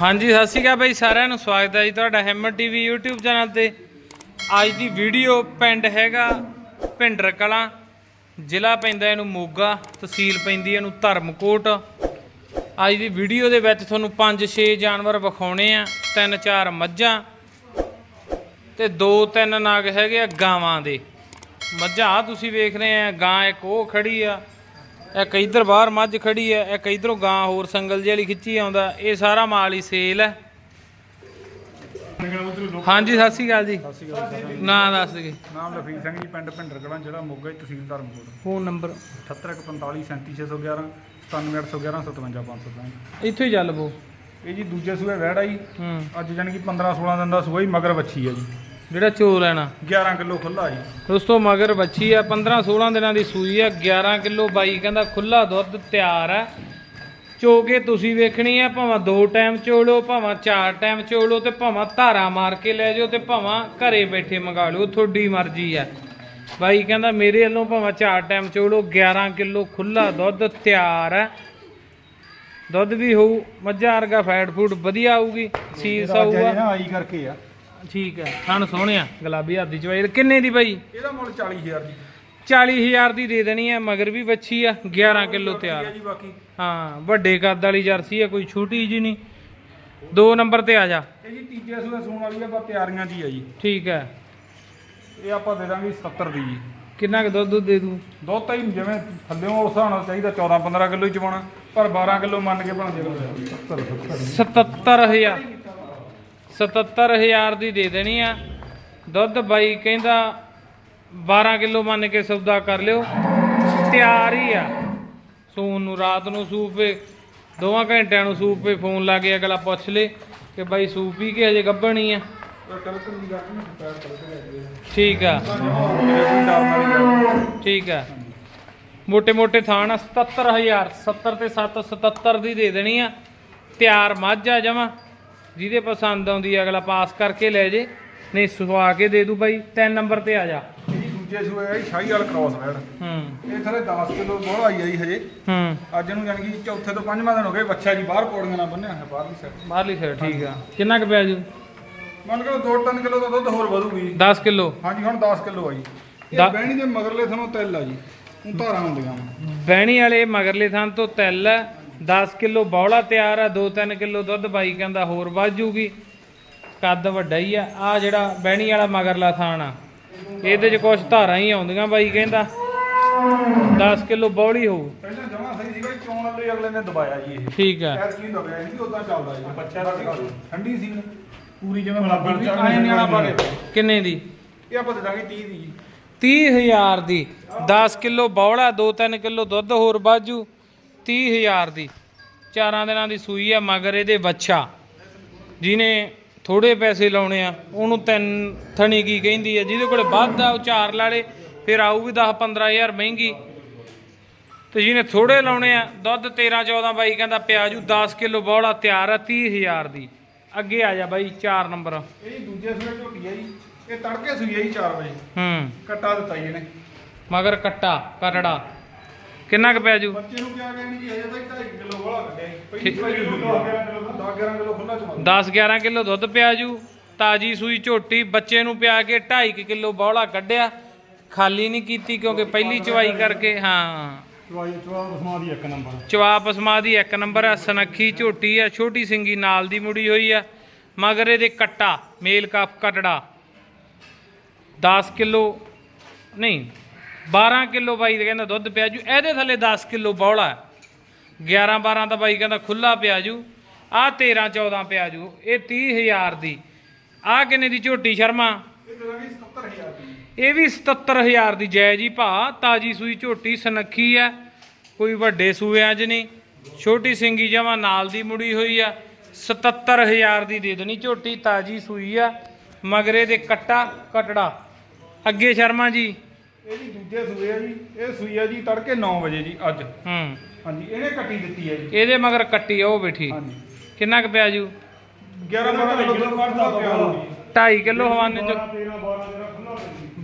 ਹਾਂਜੀ, ਸਤਿ ਸ਼੍ਰੀ ਅਕਾਲ ਬਾਈ, ਸਾਰਿਆਂ ਨੂੰ ਸਵਾਗਤ ਹੈ ਜੀ ਤੁਹਾਡਾ ਹੈਮਰ ਟੀਵੀ YouTube ਚੈਨਲ ਤੇ। ਅੱਜ ਦੀ ਵੀਡੀਓ ਪਿੰਡ ਹੈਗਾ ਭਿੰਡਰ ਕਲਾਂ ਜ਼ਿਲ੍ਹਾ ਪੈਂਦਾ ਇਹਨੂੰ ਮੋਗਾ, ਤਹਿਸੀਲ ਪੈਂਦੀ ਇਹਨੂੰ ਧਰਮਕੋਟ। ਅੱਜ ਦੀ ਵੀਡੀਓ ਦੇ ਵਿੱਚ ਤੁਹਾਨੂੰ 5-6 ਜਾਨਵਰ ਵਿਖਾਉਣੇ ਆ, ਤਿੰਨ, ਚਾਰ ਮੱਝਾਂ ਤੇ ਦੋ, ਤਿੰਨ ਨਾਗ ਹੈਗੇ ਆ ਗਾਵਾਂ ਦੇ। ਮੱਝਾਂ ਆਹ ਤੁਸੀਂ ਵੇਖ ਰਹੇ ਆ, ਗਾਂ ਇੱਕ ਉਹ ਖੜੀ ਆ ਇੱਕ ਇਧਰ ਬਾਹਰ ਮੱਝ ਖੜੀ ਹੈ ਇੱਕ ਇਧਰੋਂ ਗਾਂ ਹੋਰ ਸੰਗਲ ਜਿਹੀ ਵਾਲੀ ਖਿੱਚੀ ਆਉਂਦਾ। ਇਹ ਸਾਰਾ ਮਾਲ ਹੀ ਸੇਲ ਹੈ। ਹਾਂਜੀ ਸਤਿ ਸ਼੍ਰੀ ਅਕਾਲ ਜੀ। ਸਤਿ ਸ਼੍ਰੀ ਅਕਾਲ ਜੀ। ਸਾਰਿਆਂ ਨਾਂ ਦੱਸ ਨੂੰ। ਨਾਮ ਲਖਵੀਰ ਸਿੰਘ ਜੀ ਪਿੰਡ ਭਿੰਡਰ ਕਲਾਂ ਜ਼ਿਲ੍ਹਾ ਮੋਗਾ ਤਹਿਸੀਲ ਧਰਮਕੋਟ। Phone number. 78145 37611 97111 575 ਇੱਥੋਂ ਹੀ ਚੱਲ ਪੋ ਇਹ ਜੀ ਦੂਜੇ ਸੂਏ ਵਹਿੜਾ ਜੀ ਹੂੰ। ਅੱਜ ਜਾਣੀ ਕਿ 15 16 ਦਿਨ ਦਾ ਸੂਆ ਹੀ ਮਗਰ ਵੱਛੀ ਹੈ ਜੀ। ਜਿਹੜਾ ਚੋਰ ਲੈਣਾ 11 ਕਿਲੋ ਖੁੱਲਾ ਜੀ ਦੋਸਤੋ ਮਗਰ ਬੱਚੀ ਆ 15 16 ਦਿਨਾਂ ਦੀ ਸੂਈ ਆ 11 ਕਿਲੋ ਬਾਈ ਕਹਿੰਦਾ ਖੁੱਲਾ ਦੁੱਧ ਤਿਆਰ ਆ। ਚੋ ਕੇ ਤੁਸੀਂ ਵੇਖਣੀ ਆ ਭਾਵੇਂ ਦੋ ਟਾਈਮ ਚੋਲੋ ਭਾਵੇਂ ਚਾਰ ਟਾਈਮ ਚੋਲੋ ਤੇ ਭਾਵੇਂ ਧਾਰਾ ਮਾਰ ਕੇ ਲੈ ਜਾਓ ਤੇ ਭਾਵੇਂ ਘਰੇ ਬੈਠੇ ਮੰਗਾ ਲਿਓ ਤੁਹਾਡੀ ਮਰਜ਼ੀ ਆ। ਬਾਈ ਕਹਿੰਦਾ ਮੇਰੇ ਵੱਲੋਂ ਭਾਵੇਂ ਚਾਰ ਟਾਈਮ ਚੋਲੋ 11 ਕਿਲੋ ਖੁੱਲਾ ਦੁੱਧ ਤਿਆਰ ਆ। ਦੁੱਧ ਵੀ ਹੋਊ ਮੱਝਾਂ ਵਰਗਾ ਫੈਟ ਫੂਡ ਵਧੀਆ ਆਊਗੀ ਸੀਸ ਆਊਗਾ। ਆਈ ਕਰਕੇ ਆ। ਠੀਕ ਹੈ ਸਾਨੂੰ ਸੋਹਣਿਆ ਗੁਲਾਬੀ ਹੱਥ ਦੀ ਚਵਾਈ ਕਿੰਨੇ ਦੀ ਬਾਈ? ਇਹਦਾ ਮੁੱਲ 40000 ਜੀ 40000 ਦੀ ਦੇ ਦੇਣੀ ਹੈ ਮਗਰ ਵੀ ਬੱਚੀ ਆ 11 ਕਿਲੋ ਤਿਆਰ। ਜੀ ਬਾਕੀ। ਹਾਂ ਵੱਡੇ ਕੱਦ ਵਾਲੀ ਜਰਸੀ ਆ ਕੋਈ ਛੋਟੀ ਜੀ ਨਹੀਂ। ਦੋ ਨੰਬਰ ਤੇ ਆ ਜਾ। ਇਹ ਜੀ ਤੀਜੇ ਸੂਏ ਸੂਣ ਵਾਲੀ ਆ ਬਸ ਤਿਆਰੀਆਂ ਜੀ ਆ ਜੀ। ਠੀਕ ਹੈ। ਇਹ ਆਪਾਂ ਦੇ ਦਾਂਗੇ 70 ਦੀ ਜੀ। ਕਿੰਨਾ ਕੁ ਦੁੱਧ ਦੇ ਦੂੰ? ਦੁੱਧ ਤਾਂ ਹੀ ਜਿਵੇਂ ਥੱਲਿਓਂ ਉਸ ਹਿਸਾਬ ਨਾਲ ਚਾਹੀਦਾ 14 15 ਕਿਲੋ ਹੀ ਚਵਾਉਣਾ। ਪਰ 12 ਕਿਲੋ ਮੰਨ ਕੇ ਬਣਾ ਦੇ 70 77000 77000 ਦੀ ਦੇ ਦੇਣੀ ਆ। ਦੁੱਧ ਬਾਈ ਕਹਿੰਦਾ 12 ਕਿਲੋ ਮੰਨ ਕੇ ਸੌਦਾ ਕਰ ਲਿਓ। ਤਿਆਰ ਹੀ ਆ। ਸੂਨ ਨੂੰ, ਰਾਤ ਨੂੰ ਸੂਪੇ ਦੋਵਾਂ ਘੰਟਿਆਂ ਨੂੰ ਸੂਪੇ ਫੋਨ ਲਾ ਕੇ ਅਗਲਾ ਪੁੱਛ ਲੇ ਕਿ ਬਾਈ ਸੂਪ ਪੀ ਕੇ ਹਜੇ ਗੱਭਣੀ ਆ? ਠੀਕ ਆ। ਠੀਕ ਆ। ਮੋٹے ਮੋٹے ਥਾਣ 77000 70 ਤੇ 7 77 ਦੀ ਦੇ ਦੇਣੀ ਆ। ਤਿਆਰ ਮੱਝ ਆ ਜਮਾ। ਜਿਹਦੇ ਪਸੰਦ ਆਉਂਦੀ ਆ ਅਗਲਾ ਪਾਸ ਕਰਕੇ ਲੈ ਜੇ। ਨਹੀਂ ਸੁਆ ਕੇ ਦੇ ਦੂ ਬਾਈ ਤਿੰਨ ਨੰਬਰ ਤੇ ਆ ਜਾ। ਇਹ ਜੀ ਦੂਜੇ ਸੂਏ ਆ ਜੀ ਸ਼ਾਹੀ ਵਾਲ ਕ੍ਰਾਸ ਵੈੜ ਹੂੰ। ਇਹ ਥਲੇ 10 ਕਿਲੋ ਬੋਲ ਆਈ ਆ ਜੀ ਹਜੇ। ਹੂੰ। ਅੱਜ ਨੂੰ ਜਾਣੀ ਕਿ ਚੌਥੇ ਤੋਂ ਪੰਜਵਾਂ ਦਿਨ ਹੋ ਗਏ ਬੱਚਾ ਜੀ ਬਾਹਰ ਪੌੜੀਆਂ ਨਾਲ ਬੰਨਿਆ ਹੋਇਆ ਬਾਹਰਲੀ ਸਾਈਡ ਬਾਹਰਲੀ ਸਾਈਡ ਠੀਕ ਆ। ਕਿੰਨਾ ਕੁ ਪਿਆ ਜੂ? ਮੰਨ ਕੇ 2-3 ਕਿਲੋ ਦਾ ਦੁੱਧ ਹੋਰ ਵਧੂਗੀ। 10 ਕਿਲੋ। ਹਾਂਜੀ ਹੁਣ 10 ਕਿਲੋ ਆ ਜੀ। ਇਹ ਦਾ- ਬਹਿਣੀ ਦੇ ਮਗਰਲੇ ਤੁਹਾਨੂੰ ਤਿਲ ਆ ਜੀ। ਉਹ ਧਾਰਾਂ ਹੁੰਦੀਆਂ ਵਾਂ। ਬਹਿਣੀ ਵਾਲੇ ਮਗਰਲੇ ਥਾਂ ਤੋਂ ਤਿਲ 10 ਕਿਲੋ ਬੌਲਾ ਤਿਆਰ ਆ 2-3 ਕਿਲੋ ਦੁੱਧ ਬਾਈ ਕਹਿੰਦਾ ਹੋਰ ਵੱਧ ਜੂਗੀ। ਕੱਦ ਵੱਡਾ ਹੀ ਆ। ਆ ਜਿਹੜਾ ਬਹਿਣੀ ਵਾਲਾ ਮਗਰਲਾ ਥਾਣ ਆ ਇਹਦੇ 'ਚ ਕੁਛ ਧਾਰਾਂ ਹੀ ਆਉਂਦੀਆਂ ਬਾਈ ਕਹਿੰਦਾ। 10 ਕਿਲੋ ਬੌਲੀ ਹੋਊ। ਪਹਿਲਾਂ ਜਮਾ ਸਹੀ ਸੀਗਾ ਜੀ, ਚੋਣ ਵਾਲੇ ਅਗਲੇ ਨੇ ਦਬਾਇਆ ਜੀ ਇਹ। ਠੀਕ ਆ। ਖੈਰ ਕੀ ਦਬਾਇਆ ਨਹੀਂ ਉਦਾਂ ਚੱਲਦਾ ਜੀ। ਬੱਚਾ ਦਾ ਠੰਡੀ ਸੀ ਪੂਰੀ ਜਿਵੇਂ ਬਰਾਬਰ ਆਏ ਨਿਆਣਾ ਬਾਰੇ ਕਿੰਨੇ ਦੀ? ਇਹ ਆਪਾਂ ਦੇ ਦਾਂਗੇ 30 ਦੀ ਜੀ। 30000 ਦੀ। 10 ਕਿਲੋ ਬੌਲਾ 2-3 ਕਿਲੋ ਦੁੱਧ ਹੋਰ ਬਾਜੂ 30000 ਦੀ। ਚਾਰਾਂ ਦਿਨਾਂ ਦੀ ਸੂਈ ਆ ਮਗਰ ਇਹਦੇ ਬੱਚਾ ਜਿਹਨੇ ਥੋੜੇ ਪੈਸੇ ਲਾਉਣੇ ਆ ਉਹਨੂੰ ਤਿੰਨ ਥਣੀ ਕੀ ਕਹਿੰਦੀ ਆ ਜਿਹਦੇ ਕੋਲੇ ਵੱਧ ਆ ਉਹ ਚਾਰ ਲਾੜੇ ਫਿਰ ਆਊਗੀ 10-15000 ਮਹਿੰਗੀ। ਤੇ ਜਿਹਨੇ ਥੋੜੇ ਲਾਉਣੇ ਆ ਦੁੱਧ 13-14 ਬਾਈ ਕਹਿੰਦਾ ਪਿਆਜੂ 10 ਕਿਲੋ ਬੌਲਾ ਤਿਆਰ ਆ 30000 ਦੀ। ਅੱਗੇ ਆ ਜਾ ਬਾਈ 4 ਨੰਬਰ। ਇਹ ਦੂਜੇ ਸੂਏ ਝੋਟੀ ਆ ਜੀ ਇਹ ਤੜਕੇ ਸੂਈ ਆ ਜੀ 4 ਵਜੇ। ਹੂੰ। ਕੱਟਾ ਦਿੱਤਾ ਜੀ ਇਹਨੇ। ਮਗਰ ਕੱਟਾ ਕਰੜਾ। ਕਿੰਨਾ ਕੁ ਪਿਆਜੂ ਬੱਚੇ ਨੂੰ ਕਿਹਾ ਨਹੀਂ ਜੀ ਹਜੇ ਤੱਕ 2.5 ਕਿਲੋ ਵਾਲਾ ਕੱਢਿਆ ਜੀ। ਪਹਿਲੀ ਵਾਰੀ 10 11 ਕਿਲੋ ਖੁੱਲਾ ਚਵਾ 10 11 ਕਿਲੋ ਦੁੱਧ ਪਿਆ ਜੂ ਤਾਜੀ ਸੂਈ ਝੋਟੀ ਬੱਚੇ ਨੂੰ ਪਿਆ ਕੇ 2.5 ਕਿਲੋ ਬੌਲਾ ਕੱਢਿਆ। ਖਾਲੀ ਨਹੀਂ ਕੀਤੀ ਕਿਉਂਕਿ ਪਹਿਲੀ ਚਵਾਈ ਕਰਕੇ ਹਾਂ। ਚਵਾਈ ਚਵਾ ਬਸਮਾ ਦੀ ਇੱਕ ਨੰਬਰ। ਚਵਾ ਪਸਮਾ ਦੀ ਇੱਕ ਨੰਬਰ ਆ ਸਨੱਖੀ ਝੋਟੀ ਆ ਛੋਟੀ ਸਿੰਗੀ ਨਾਲ ਦੀ ਮੁੜੀ ਹੋਈ ਆ ਮਗਰ ਇਹਦੇ ਕੱਟਾ ਮੇਲ ਕਾਫ ਕਟੜਾ। 10 ਕਿਲੋ ਨਹੀਂ 12 ਕਿਲੋ ਬਾਈ ਦਾ ਕਹਿੰਦਾ ਦੁੱਧ ਪਿਆ ਜੂ, ਇਹਦੇ ਥੱਲੇ 10 ਕਿਲੋ ਬੌਲਾ 11 12 ਦਾ ਬਾਈ ਕਹਿੰਦਾ ਖੁੱਲਾ ਪਿਆ ਜੂ ਆ 13 14 ਪਿਆ ਜੂ, ਇਹ 30000 ਦੀ। ਆ ਕਿੰਨੇ ਦੀ ਝੋਟੀ ਸ਼ਰਮਾ? ਇਹ ਦੇ ਦਾਂਗੇ 77000 ਦੀ। ਇਹ ਵੀ 77000 ਦੀ ਜਾਇਜ਼ ਹੀ ਭਾ, ਤਾਜੀ ਸੂਈ ਝੋਟੀ ਸਨੱਖੀ ਆ ਕੋਈ ਵੱਡੇ ਸੂਇਆਂ 'ਚ ਨਹੀਂ। ਛੋਟੀ ਸਿੰਗੀ ਜਮਾ ਨਾਲ ਦੀ ਮੁੜੀ ਹੋਈ ਆ 77000 ਦੀ ਦੇ ਦੇਣੀ ਝੋਟੀ, ਤਾਜੀ ਸੂਈ ਆ, ਮਗਰੇ ਦੇ ਕੱਟਾ, ਕਟੜਾ। ਅੱਗੇ ਸ਼ਰਮਾ ਜੀ ਇਹ ਜੀ ਦੂਜੇ ਸੂਏ ਆ ਜੀ। ਇਹ ਸੂਈ ਆ ਜੀ ਤੜਕੇ 9 ਵਜੇ ਜੀ ਅੱਜ। ਹੂੰ। ਹਾਂਜੀ ਇਹਨੇ ਕੱਟੀ ਦਿੱਤੀ ਹੈ ਜੀ। ਇਹਦੇ ਮਗਰ ਕੱਟੀ ਆ ਉਹ ਬੈਠੀ ਹਾਂਜੀ। ਕਿੰਨਾ ਕੁ ਪਿਆ ਜੂ? 11 12 ਕਿਲੋ ਕੱਢਦਾ ਪਿਆ ਹੋਊ ਜੀ 2.5 ਕਿਲੋ ਹਵਾਨੇ ਚ।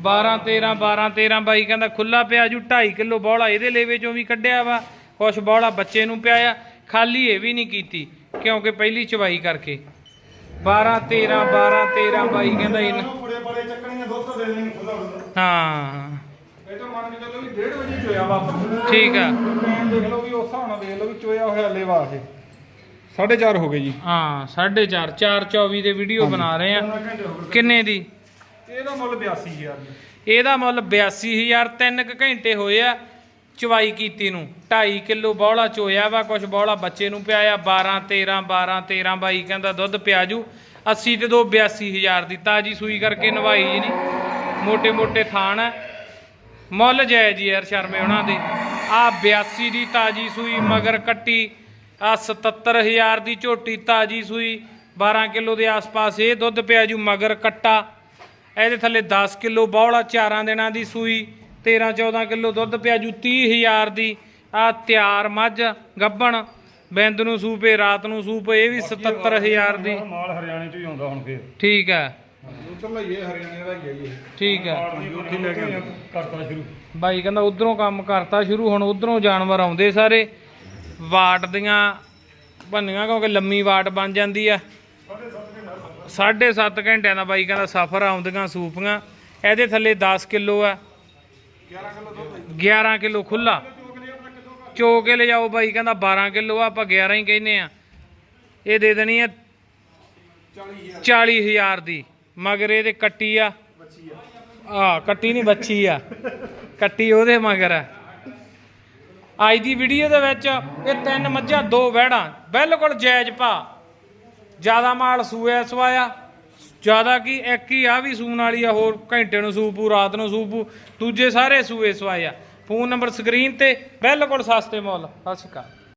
12 13 12 13 ਬਾਈ ਕਹਿੰਦਾ ਖੁੱਲਾ ਪਿਆ ਜੂ 2.5 ਕਿਲੋ ਬੌਲਾ ਇਹਦੇ ਲੇਵੇ ਚੋਂ ਵੀ ਕੱਢਿਆ ਵਾ। ਕੁਛ ਬੌਲਾ ਬੱਚੇ ਨੂੰ ਪਿਆ ਆ ਖਾਲੀ ਇਹ ਵੀ ਨਹੀਂ ਕੀਤੀ ਕਿਉਂਕਿ ਪਹਿਲੀ ਚਵਾਈ ਕਰਕੇ। 12 13 12 13 22 ਕਹਿੰਦਾ ਇਹ ਬੜੇ ਬੜੇ ਚੱਕਣੀਆਂ ਦੁੱਧ ਦੇ ਦੇਣੀ ਖੁੱਲਾ ਖੁੱਲਾ ਹਾਂ ਇਹ ਤਾਂ ਮੰਨ ਕੇ ਚੱਲੋ ਵੀ 1:30 ਵਜੇ ਚੋਇਆ ਵਾਪਸ ਠੀਕ ਆ। ਟਾਈਮ ਦੇਖ ਲਓ ਵੀ ਉਸ ਹਿਸਾਬ ਨਾਲ ਵੇਖ ਲਓ ਵੀ ਚੋਇਆ ਹੋਇਆ ਲੈ ਵਾਸੇ 4:30 ਹੋ ਗਏ ਜੀ। ਹਾਂ 4:30 4:24 ਦੇ ਵੀਡੀਓ ਬਣਾ ਰਹੇ ਆ। ਕਿੰਨੇ ਦੀ? ਇਹਦਾ ਮੁੱਲ ਚਵਾਈ ਕੀਤੀ ਨੂੰ। 2.5 ਕਿਲੋ ਬੌਲਾ ਚੋਇਆ ਵਾ ਕੁਝ ਬੌਲਾ ਬੱਚੇ ਨੂੰ ਪਿਆਇਆ। 12 13 12 13 ਬਾਈ ਕਹਿੰਦਾ ਦੁੱਧ ਪਿਆਜੂ 80 ਤੇ 2 82000 ਦੀ ਤਾਜੀ ਸੂਈ ਕਰਕੇ ਨਵਾਈ ਜੀ ਨੇ। ਮੋٹے ਮੋٹے ਮੁੱਲ ਜਾਇਜ਼ ਯਾਰ ਸ਼ਰਮੇ ਉਹਨਾਂ ਦੇ। ਆ 82 ਦੀ ਤਾਜੀ ਸੂਈ ਮਗਰ ਕੱਟੀ। ਆ 77000 ਦੀ ਝੋਟੀ ਤਾਜੀ ਸੂਈ। 12 ਕਿਲੋ ਦੇ ਆਸ-ਪਾਸ ਇਹ ਦੁੱਧ ਪਿਆਜੂ ਮਗਰ ਕੱਟਾ। ਇਹਦੇ ਥੱਲੇ 10 ਕਿਲੋ ਬੌਲਾ ਚਾਰਾਂ ਦਿਨਾਂ ਦੀ ਸੂਈ। 13 14 ਕਿਲੋ ਦੁੱਧ ਪਿਆਜੂ 30000 ਦੀ। ਆ ਤਿਆਰ ਮੱਝ ਗੱਬਣ। ਬਿੰਦ ਨੂੰ ਸੂਪੇ ਰਾਤ ਨੂੰ ਸੂਪ ਇਹ ਵੀ 77000 ਦੀ। ਮਾਲ ਹਰਿਆਣੇ ਚ ਹੀ ਆਉਂਦਾ ਹੁਣ ਫੇਰ। ਠੀਕ ਹੈ ਉਧਰ ਲਈਏ ਹਰਿਆਣੇ ਦਾ ਹੀ ਹੈ ਜੀ ਠੀਕ ਹੈ। ਉੱਥੇ ਲੈ ਕੇ ਕਰਤਾ ਸ਼ੁਰੂ। ਬਾਈ ਕਹਿੰਦਾ ਉਧਰੋਂ ਕੰਮ ਕਰਤਾ ਸ਼ੁਰੂ ਹੁਣ ਉਧਰੋਂ ਜਾਨਵਰ ਆਉਂਦੇ ਸਾਰੇ। ਵਾਟ ਦੀਆਂ ਬੰਨੀਆਂ ਕਿਉਂਕਿ ਲੰਮੀ ਵਾਟ ਬਣ ਜਾਂਦੀ ਆ। 7.5 ਘੰਟਿਆਂ ਦਾ ਬਾਈ ਕਹਿੰਦਾ ਸਫ਼ਰ ਆਉਂਦੀਆਂ ਸੂਪੀਆਂ। ਇਹਦੇ ਥੱਲੇ 10 ਕਿਲੋ ਆ। 11 ਕਿਲੋ ਖੁੱਲਾ ਚੋ ਕੇ ਲੈ ਜਾਓ ਬਾਈ ਕਹਿੰਦਾ 12 ਕਿਲੋ ਆ ਆਪਾਂ 11 ਹੀ ਕਹਿੰਨੇ ਆ। ਇਹ ਦੇ ਦੇਣੀ ਆ 40000 ਦੀ। ਮਗਰ ਇਹਦੇ ਕੱਟੀ ਆ। ਆ ਕੱਟੀ ਨਹੀਂ ਬੱਚੀ ਆ। ਕੱਟੀ ਉਹਦੇ ਮਗਰ ਆ। ਅੱਜ ਦੀ ਵੀਡੀਓ ਦੇ ਵਿੱਚ ਇਹ ਤਿੰਨ ਮੱਝਾਂ, ਦੋ ਵਹਿੜਾਂ। ਬਿਲਕੁਲ ਜਾਇਜ਼ ਭਾ। ਜ਼ਿਆਦਾ ਮਾਲ ਸੂਏ ਸਵਾਇਆ। ਜ਼ਿਆਦਾ ਕੀ, ਇੱਕ ਹੀ ਆ ਵੀ ਸੂਣ ਵਾਲੀ ਆ, ਹੋਰ ਘੰਟੇ ਨੂੰ ਸੂਪੂ, ਰਾਤ ਨੂੰ ਸੂਪੂ। ਦੂਜੇ ਸਾਰੇ ਸੂਏ ਸਵਾਇਆ ਫੋਨ ਨੰਬਰ ਸਕਰੀਨ ਤੇ ਬਿਲਕੁਲ ਸਸਤੇ ਮੁੱਲ। ਸਤਿ ਸ਼੍ਰੀ ਅਕਾਲ।